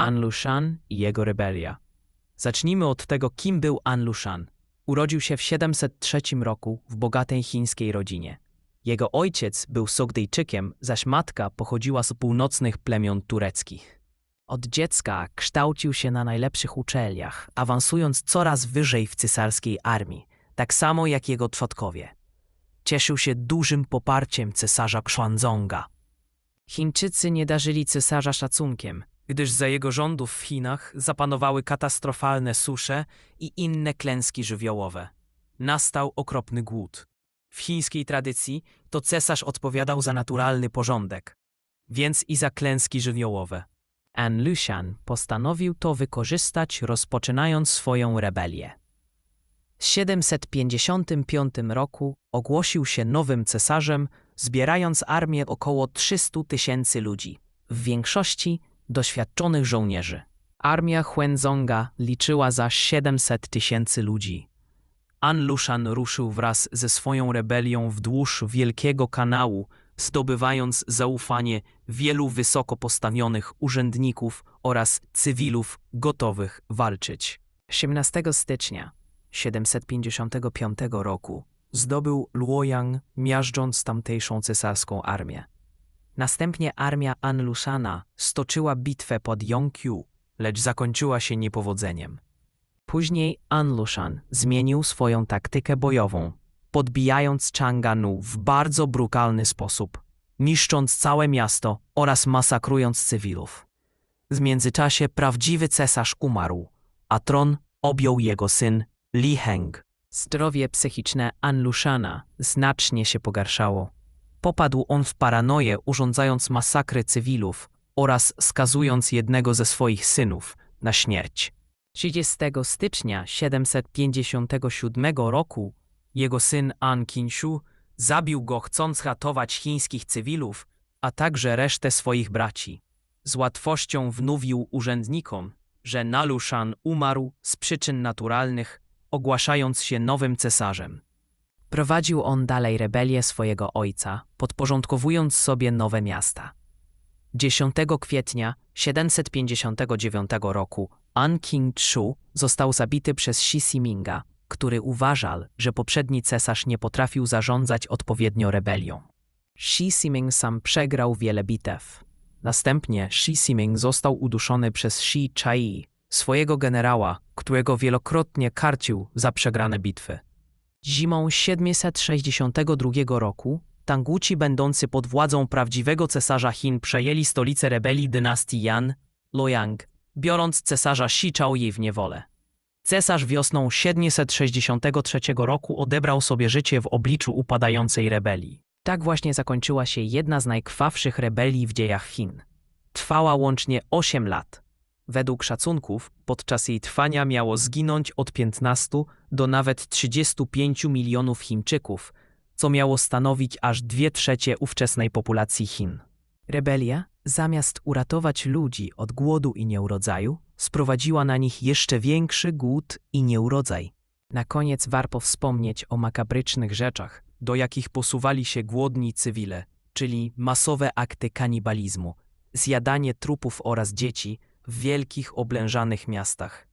An Lushan i jego rebelia. Zacznijmy od tego, kim był An Lushan. Urodził się w 703 roku w bogatej chińskiej rodzinie. Jego ojciec był Sogdyjczykiem, zaś matka pochodziła z północnych plemion tureckich. Od dziecka kształcił się na najlepszych uczelniach, awansując coraz wyżej w cesarskiej armii, tak samo jak jego przodkowie. Cieszył się dużym poparciem cesarza Xuanzonga. Chińczycy nie darzyli cesarza szacunkiem, gdyż za jego rządów w Chinach zapanowały katastrofalne susze i inne klęski żywiołowe. Nastał okropny głód. W chińskiej tradycji to cesarz odpowiadał za naturalny porządek, więc i za klęski żywiołowe. An Lushan postanowił to wykorzystać, rozpoczynając swoją rebelię. W 755 roku ogłosił się nowym cesarzem, zbierając armię około 300 tysięcy ludzi, w większości doświadczonych żołnierzy. Armia Huenzonga liczyła za 700 tysięcy ludzi. An Lushan ruszył wraz ze swoją rebelią wzdłuż Wielkiego Kanału, zdobywając zaufanie wielu wysoko postawionych urzędników oraz cywilów gotowych walczyć. 18 stycznia 755 roku zdobył Luoyang, miażdżąc tamtejszą cesarską armię. Następnie armia An Lushana stoczyła bitwę pod Yongqiu, lecz zakończyła się niepowodzeniem. Później An Lushan zmienił swoją taktykę bojową, podbijając Changanu w bardzo brutalny sposób, niszcząc całe miasto oraz masakrując cywilów. W międzyczasie prawdziwy cesarz umarł, a tron objął jego syn Li Heng. Zdrowie psychiczne An Lushana znacznie się pogarszało. Popadł on w paranoję, urządzając masakry cywilów oraz skazując jednego ze swoich synów na śmierć. 30 stycznia 757 roku jego syn An Kinshu zabił go chcąc ratować chińskich cywilów, a także resztę swoich braci. Z łatwością wmówił urzędnikom, że Nalushan umarł z przyczyn naturalnych, ogłaszając się nowym cesarzem. Prowadził on dalej rebelię swojego ojca, podporządkowując sobie nowe miasta. 10 kwietnia 759 roku An King-chu został zabity przez Xi Siminga, który uważał, że poprzedni cesarz nie potrafił zarządzać odpowiednio rebelią. Xi Siming sam przegrał wiele bitew. Następnie Xi Siming został uduszony przez Xi Chai, swojego generała, którego wielokrotnie karcił za przegrane bitwy. Zimą 762 roku Tanguci będący pod władzą prawdziwego cesarza Chin przejęli stolicę rebelii dynastii Yan, Loyang, biorąc cesarza Xi Chaoyi w niewolę. Cesarz wiosną 763 roku odebrał sobie życie w obliczu upadającej rebelii. Tak właśnie zakończyła się jedna z najkrwawszych rebelii w dziejach Chin. Trwała łącznie 8 lat. Według szacunków podczas jej trwania miało zginąć od 15 do nawet 35 milionów Chińczyków, co miało stanowić aż dwie trzecie ówczesnej populacji Chin. Rebelia, zamiast uratować ludzi od głodu i nieurodzaju, sprowadziła na nich jeszcze większy głód i nieurodzaj. Na koniec warto wspomnieć o makabrycznych rzeczach, do jakich posuwali się głodni cywile, czyli masowe akty kanibalizmu, zjadanie trupów oraz dzieci w wielkich oblężanych miastach.